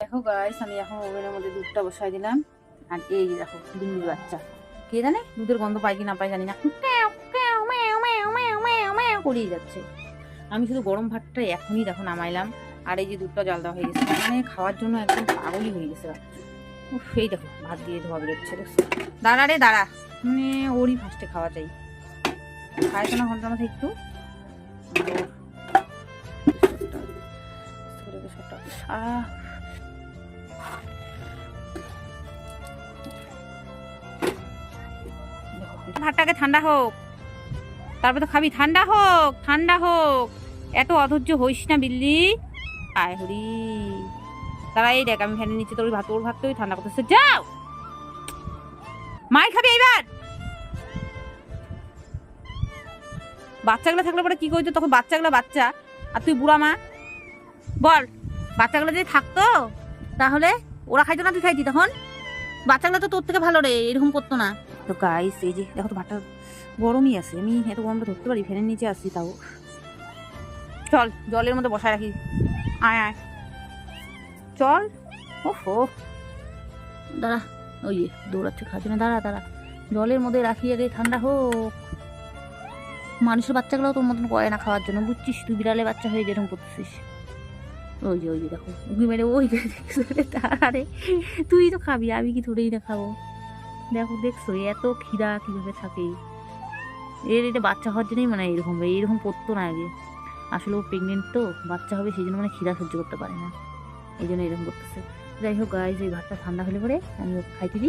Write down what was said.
দেখো গাইস আমি এখন ওভেনের মধ্যে দুধটা বসাই দিলাম। আর এই দেখো বিন্দির বাচ্চা। কে জানে দুধের গন্ধ পাই কি না পাই জানি না। করেই যাচ্ছে। আমি শুধু গরম ভাতটা এখনই দেখো নামাইলাম। আর এই যে দুধটা জাল দেওয়া হয়ে গেছে। মানে খাওয়ার জন্য একদম পাগলই হয়ে গেছে। উফ, এই দেখো ভাত দিয়ে ধোয়া বেরোচ্ছে দাঁড়া রে দাঁড়া। মানে ওরই ফার্স্টে খাওয়া চাই। খায় না ঘণ্টার মধ্যে একটু। আহ ভাতটাকে ঠান্ডা হোক। তারপর তো খাবি। ঠান্ডা হোক ঠান্ডা হোক। এত অধৈর্য হইস না বিল্লি। আয় হরি। তারা এই দেখ, আমি ফ্যানের নিচে তোর ভাত, ওর ভাত তুই ঠান্ডা করতেছে। যাও! মার খাবি এইবার! বাচ্চাগুলো থাকলে পরে কি করতো? তখন বাচ্চাগুলো বাচ্চা। আর তুই বুড়া মা। বল, বাচ্চাগুলো যদি থাকতো, তাহলে ওরা খাইতো না, তুই খাইতি তখন? বাচ্চাগুলো তো তোর থেকে ভালো রে, এরকম করতো না। তো গাইস এই যে দেখো তো ভাতটা গরমই আছে। আমি এত গরমটা ধরতে পারি, ফ্যানের নিচে আসছি তাও। চল, জলের মধ্যে বসায় রাখি। আয় আয়। চল। ওহো দাঁড়া, ওই দৌড়াচ্ছে খাচ্ছে না দাঁড়া দাঁড়া। জলের মধ্যে রাখি, আগে ঠান্ডা হোক। মানুষের বাচ্চাগুলো তোর মতন করে না খাওয়ার জন্য। বুঝছিস, তুই বিড়ালে বাচ্চা হয়ে যেরকম করতেছিস। ওই যে ওই যে দেখো মেরে, ওই তুই তো খাবি, আমি কি থোড়েই না খাব? দেখো, দেখছ, এত খিদা কীভাবে থাকে? এর এটা বাচ্চা হওয়ার জন্যই মানে এরকম এইরকম পড়তো না আগে। আসলে ও প্রেগনেন্ট তো, বাচ্চা হবে সেই জন্য মানে খিদা সহ্য করতে পারে না। এই জন্য এরকম করতেছে। যাই হোক গায়ে যে ভাতটা ঠান্ডা হলে পরে আমি খাইতে দিই।